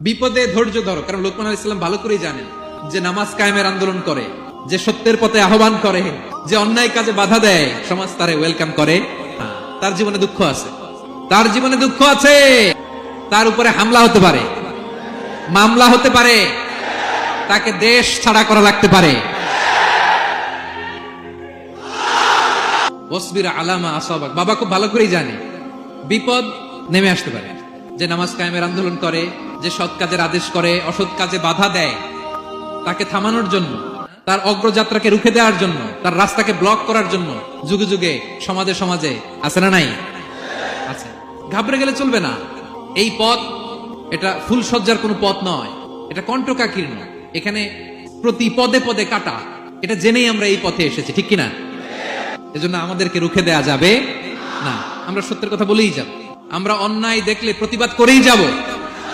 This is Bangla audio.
বিপদে ধৈর্য ধরো, কারণ লোকমান আলাইহিস সালাম ভালো করেই জানেন যে নামাজ কায়েমের আন্দোলন করে, যে সত্যের পথে আহ্বান করে, যে অন্যায় কাজে বাধা দেয়, সমাজ তারে ওয়েলকাম করে। তার জীবনে দুঃখ আছে। তার জীবনে দুঃখ আছে। তার উপরে হামলা হতে পারে। মামলা হতে পারে। তাকে দেশ ছাড়া করা লাগতে পারে। আলামা আসাবাক, বাবা খুব ভালো করেই জানে, বিপদ নেমে আসতে পারে। যে নামাজ কায়েমের আন্দোলন করে যে সৎ কাজের আদেশ করে, অসৎ কাজে বাধা দেয়, তাকে থামানোর জন্য, তার অগ্রযাত্রাকে রুখে দেওয়ার জন্য, তার রাস্তাকে ব্লক করার জন্য যুগে যুগে, সমাজে সমাজে আছে না নাই? আছে। ঘাবড়ে গেলে চলবে না। এই পথ, এটা ফুলসজ্জার কোনো পথ নয়। এটা কণ্ঠকাকীর্ণ এখানে প্রতি পদে পদে কাটা। এটা জেনেই আমরা এই পথে এসেছি, ঠিক কিনা? এজন্য আমাদেরকে রুখে দেয়া যাবে না। আমরা সত্যের কথা বলেই যাব। আমরা অন্যায় দেখলে প্রতিবাদ করেই যাব।